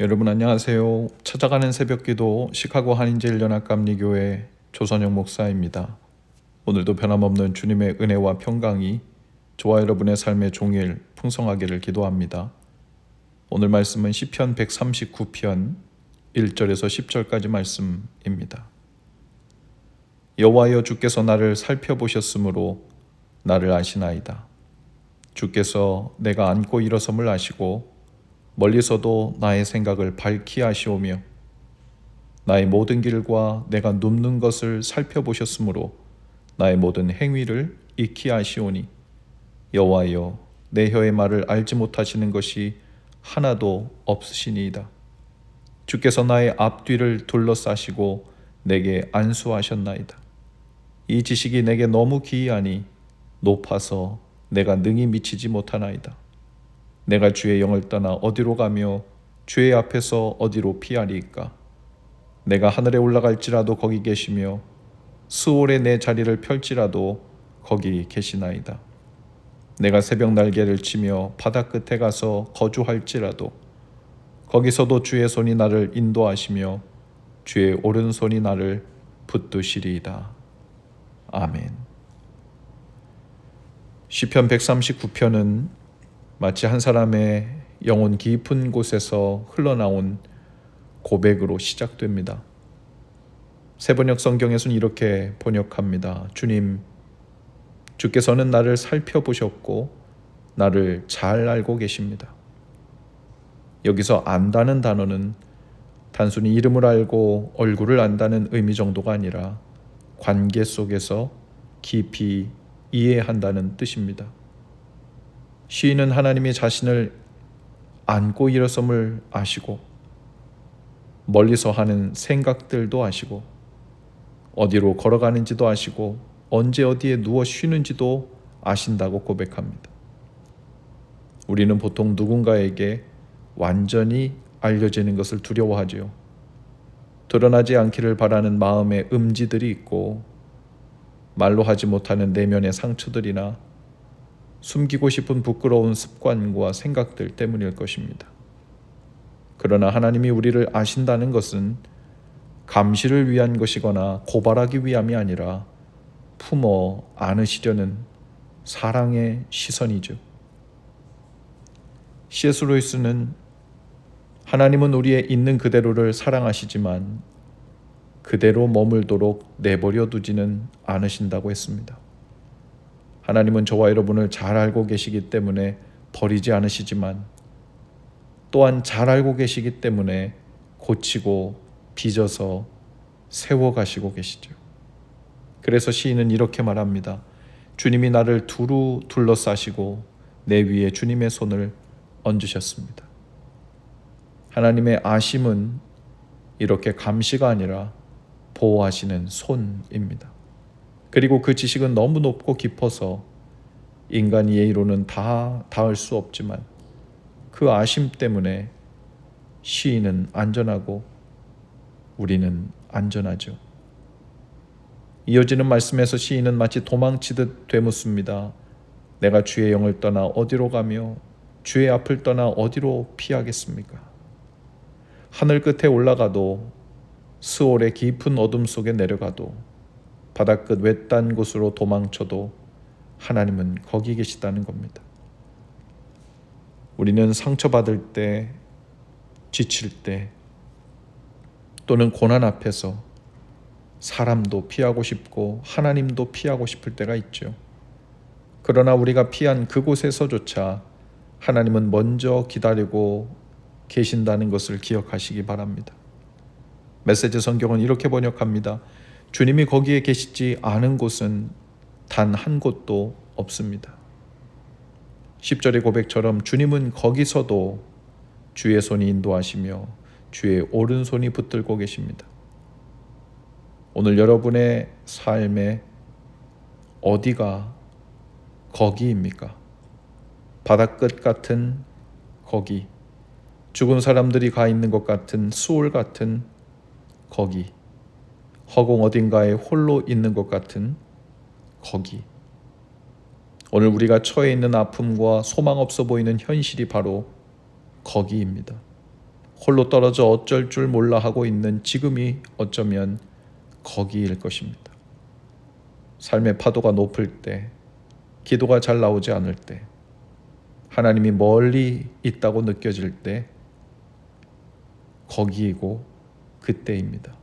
여러분 안녕하세요. 찾아가는 새벽기도 시카고 한인제일연합 감리교회 조선영 목사입니다. 오늘도 변함없는 주님의 은혜와 평강이 저와 여러분의 삶의 종일 풍성하기를 기도합니다. 오늘 말씀은 시편 139편 1절에서 10절까지 말씀입니다. 여호와여 주께서 나를 살펴보셨으므로 나를 아시나이다. 주께서 내가 앉고 일어섬을 아시고 멀리서도 나의 생각을 밝히 아시오며 나의 모든 길과 내가 눕는 것을 살펴보셨으므로 나의 모든 행위를 익히 아시오니 여호와여 내 혀의 말을 알지 못하시는 것이 하나도 없으시니이다. 주께서 나의 앞뒤를 둘러싸시고 내게 안수하셨나이다. 이 지식이 내게 너무 기이하니 높아서 내가 능히 미치지 못하나이다. 내가 주의 영을 떠나 어디로 가며 주의 앞에서 어디로 피하리이까? 내가 하늘에 올라갈지라도 거기 계시며 수월에 내 자리를 펼지라도 거기 계시나이다. 내가 새벽 날개를 치며 바다 끝에 가서 거주할지라도 거기서도 주의 손이 나를 인도하시며 주의 오른손이 나를 붙드시리이다. 아멘. 시편 139편은 마치 한 사람의 영혼 깊은 곳에서 흘러나온 고백으로 시작됩니다. 세번역 성경에서는 이렇게 번역합니다. 주님, 주께서는 나를 살펴보셨고 나를 잘 알고 계십니다. 여기서 안다는 단어는 단순히 이름을 알고 얼굴을 안다는 의미 정도가 아니라 관계 속에서 깊이 이해한다는 뜻입니다. 시인은 하나님이 자신을 안고 일어섬을 아시고 멀리서 하는 생각들도 아시고 어디로 걸어가는지도 아시고 언제 어디에 누워 쉬는지도 아신다고 고백합니다. 우리는 보통 누군가에게 완전히 알려지는 것을 두려워하지요. 드러나지 않기를 바라는 마음의 음지들이 있고 말로 하지 못하는 내면의 상처들이나 숨기고 싶은 부끄러운 습관과 생각들 때문일 것입니다. 그러나 하나님이 우리를 아신다는 것은 감시를 위한 것이거나 고발하기 위함이 아니라 품어 안으시려는 사랑의 시선이죠. C.S. 로이스는 하나님은 우리의 있는 그대로를 사랑하시지만 그대로 머물도록 내버려 두지는 않으신다고 했습니다. 하나님은 저와 여러분을 잘 알고 계시기 때문에 버리지 않으시지만 또한 잘 알고 계시기 때문에 고치고 빚어서 세워 가시고 계시죠. 그래서 시인은 이렇게 말합니다. 주님이 나를 두루 둘러싸시고 내 위에 주님의 손을 얹으셨습니다. 하나님의 아심은 이렇게 감시가 아니라 보호하시는 손입니다. 그리고 그 지식은 너무 높고 깊어서 인간 이해로는 다 닿을 수 없지만 그 아심 때문에 시인은 안전하고 우리는 안전하죠. 이어지는 말씀에서 시인은 마치 도망치듯 되묻습니다. 내가 주의 영을 떠나 어디로 가며 주의 앞을 떠나 어디로 피하겠습니까? 하늘 끝에 올라가도 스올의 깊은 어둠 속에 내려가도 바다 끝 외딴 곳으로 도망쳐도 하나님은 거기 계시다는 겁니다. 우리는 상처받을 때, 지칠 때, 또는 고난 앞에서 사람도 피하고 싶고 하나님도 피하고 싶을 때가 있죠. 그러나 우리가 피한 그곳에서조차 하나님은 먼저 기다리고 계신다는 것을 기억하시기 바랍니다. 메시지 성경은 이렇게 번역합니다. 주님이 거기에 계시지 않은 곳은 단 한 곳도 없습니다. 10절의 고백처럼 주님은 거기서도 주의 손이 인도하시며 주의 오른손이 붙들고 계십니다. 오늘 여러분의 삶에 어디가 거기입니까? 바닷끝 같은 거기, 죽은 사람들이 가 있는 것 같은 수월 같은 거기, 허공 어딘가에 홀로 있는 것 같은 거기. 오늘 우리가 처해 있는 아픔과 소망 없어 보이는 현실이 바로 거기입니다. 홀로 떨어져 어쩔 줄 몰라 하고 있는 지금이 어쩌면 거기일 것입니다. 삶의 파도가 높을 때, 기도가 잘 나오지 않을 때, 하나님이 멀리 있다고 느껴질 때, 거기이고 그때입니다.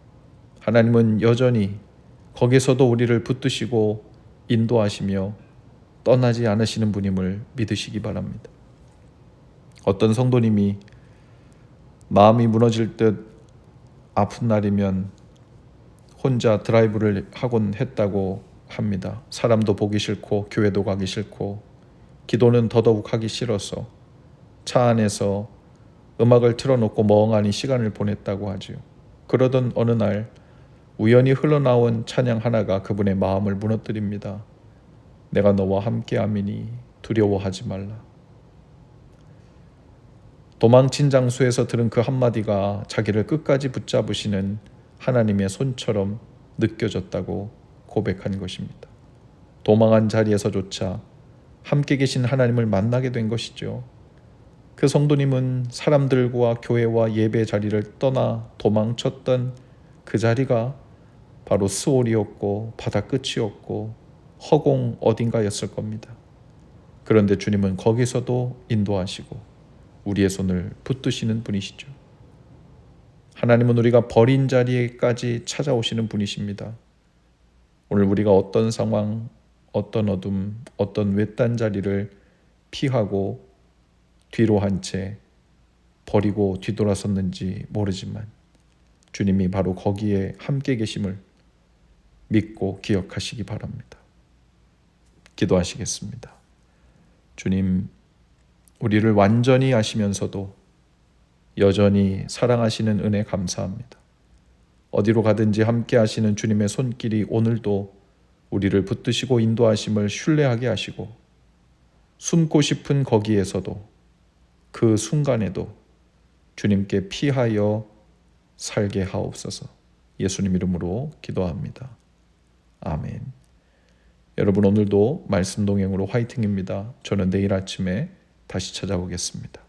하나님은 여전히 거기서도 우리를 붙드시고 인도하시며 떠나지 않으시는 분임을 믿으시기 바랍니다. 어떤 성도님이 마음이 무너질 듯 아픈 날이면 혼자 드라이브를 하곤 했다고 합니다. 사람도 보기 싫고 교회도 가기 싫고 기도는 더더욱 하기 싫어서 차 안에서 음악을 틀어놓고 멍하니 시간을 보냈다고 하지요. 그러던 어느 날 우연히 흘러나온 찬양 하나가 그분의 마음을 무너뜨립니다. 내가 너와 함께 함이니 두려워하지 말라. 도망친 장소에서 들은 그 한마디가 자기를 끝까지 붙잡으시는 하나님의 손처럼 느껴졌다고 고백한 것입니다. 도망한 자리에서조차 함께 계신 하나님을 만나게 된 것이죠. 그 성도님은 사람들과 교회와 예배 자리를 떠나 도망쳤던 그 자리가 바로 스올이었고 바다 끝이었고 허공 어딘가였을 겁니다. 그런데 주님은 거기서도 인도하시고 우리의 손을 붙드시는 분이시죠. 하나님은 우리가 버린 자리에까지 찾아오시는 분이십니다. 오늘 우리가 어떤 상황, 어떤 어둠, 어떤 외딴 자리를 피하고 뒤로 한 채 버리고 뒤돌아섰는지 모르지만 주님이 바로 거기에 함께 계심을 믿고 기억하시기 바랍니다. 기도하시겠습니다. 주님, 우리를 완전히 아시면서도 여전히 사랑하시는 은혜 감사합니다. 어디로 가든지 함께 하시는 주님의 손길이 오늘도 우리를 붙드시고 인도하심을 신뢰하게 하시고 숨고 싶은 거기에서도 그 순간에도 주님께 피하여 살게 하옵소서. 예수님 이름으로 기도합니다. 아멘. 여러분 오늘도 말씀 동행으로 화이팅입니다. 저는 내일 아침에 다시 찾아오겠습니다.